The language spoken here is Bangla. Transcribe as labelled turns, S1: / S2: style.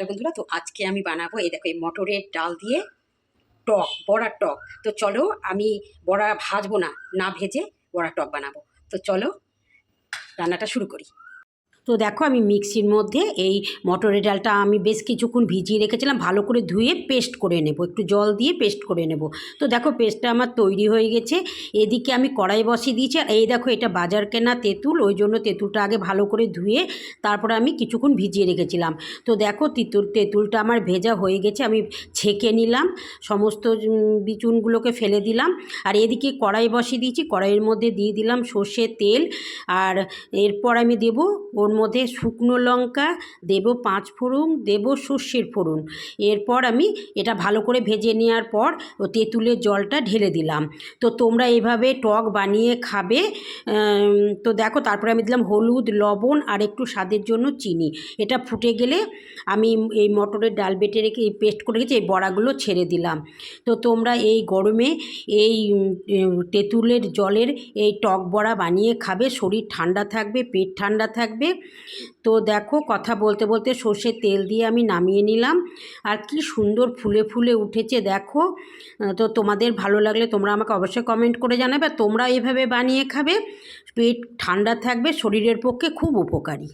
S1: হ্যালো বন্ধুরা, তো আজকে আমি বানাবো, এই দেখো এই মটরের ডাল দিয়ে টক, বড়ার টক। তো চলো আমি বড়া ভাজবো না না ভেজে বড়া টক বানাবো। তো চলো রান্নাটা শুরু করি। তো দেখো আমি মিক্সির মধ্যে এই মটরের ডালটা আমি বেশ কিছুক্ষণ ভিজিয়ে রেখেছিলাম, ভালো করে ধুয়ে পেস্ট করে নেব, একটু জল দিয়ে পেস্ট করে নেব। তো দেখো পেস্টটা আমার তৈরি হয়ে গেছে, এদিকে আমি কড়াই বসিয়ে দিয়েছি, আর এই দেখো এটা বাজার কেনা তেঁতুল, ওই জন্য তেঁতুলটা আগে ভালো করে ধুয়ে তারপরে আমি কিছুক্ষণ ভিজিয়ে রেখেছিলাম। তো দেখো তেঁতুল, তেঁতুলটা আমার ভেজা হয়ে গেছে, আমি ছেঁকে নিলাম, সমস্ত বিচুনগুলোকে ফেলে দিলাম, আর এদিকে কড়াই বসিয়ে দিয়েছি, কড়াইয়ের মধ্যে দিয়ে দিলাম সর্ষে তেল, আর এরপর আমি দেবো ওর মধ্যে শুকনো লঙ্কা, দেব পাঁচ ফোড়ন, দেব সর্ষের ফোড়ন। এরপর আমি এটা ভালো করে ভেজে নেওয়ার পর ও তেঁতুলের জলটা ঢেলে দিলাম। তো তোমরা এভাবে টক বানিয়ে খাবে তো দেখো তারপরে আমি দিলাম হলুদ, লবণ আর একটু স্বাদের জন্য চিনি। এটা ফুটে গেলে আমি এই মটরের ডাল বেটে রেখে, এই পেস্ট করে রেখেছি এই বড়াগুলো ছেড়ে দিলাম। তো তোমরা এই গরমে এই তেঁতুলের জলের এই টক বড়া বানিয়ে খাবে। শরীর ঠান্ডা থাকবে, পেট ঠান্ডা থাকবে। তো দেখো কথা বলতে বলতে সর্ষের তেল দিয়ে আমি নামিয়ে নিলাম। আর কি সুন্দর ফুলে ফুলে উঠেছে দেখো। তো তোমাদের ভালো লাগলে তোমরা আমাকে অবশ্যই কমেন্ট করে জানাবে। তোমরা এভাবে বানিয়ে খাবে, পেট ঠান্ডা থাকবে, শরীরের পক্ষে খুব উপকারী।